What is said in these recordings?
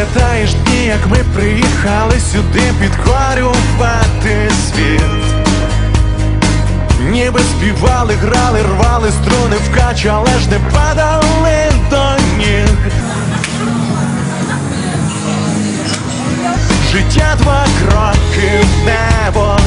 пам'ятаєш дні, як ми приїхали сюди підкорювати світ? Ніби співали, грали, рвали струни в кач, але ж не падали до ніг. Життя два кроки в небо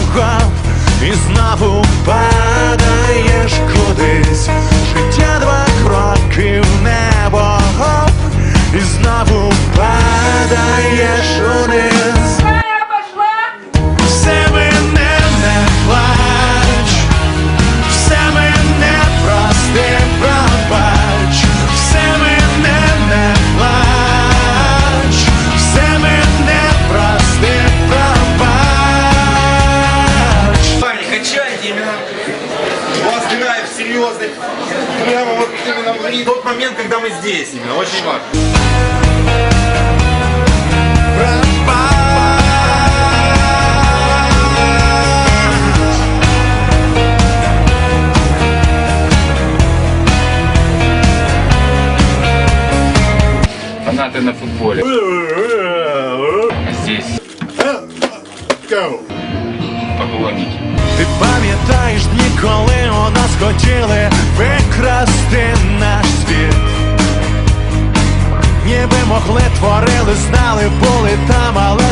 серьезный. Прямо вот именно в тот момент, когда мы здесь именно. Очень важно. Фанаты на футболе. А здесь поклонники. Ти пам'ятаєш дні, коли у нас хотіли викрасти наш світ, ніби могли творили, знали, були там, але.